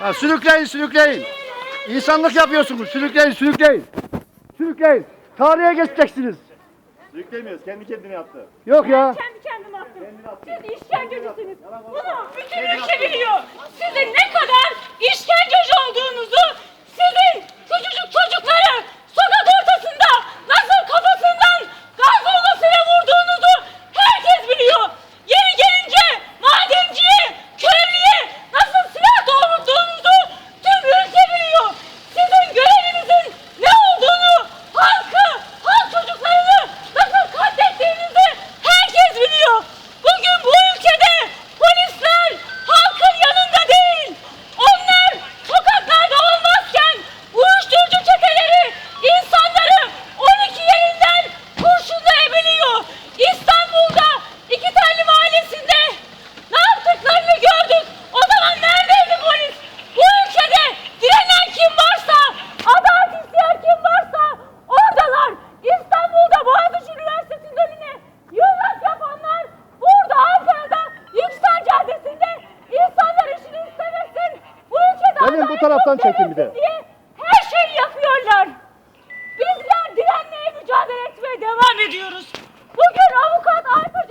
Ha, sürükleyin sürükleyin. İnsanlık yapıyorsunuz. Sürükleyin sürükleyin. Sürükleyin. Tarihe geçeceksiniz. Yüklemiyoruz. Kendi kendine yaptı. Yok ya. Ben kendi kendime attım. Kendini attın. Siz işkencecisiz. Bunu bütün ülke biliyor. Sizin ne Gelin bu taraftan çekin bir de. Diye her şeyi yapıyorlar. Bizler direnmeye mücadele etmeye devam ediyoruz. Bugün avukat Aykut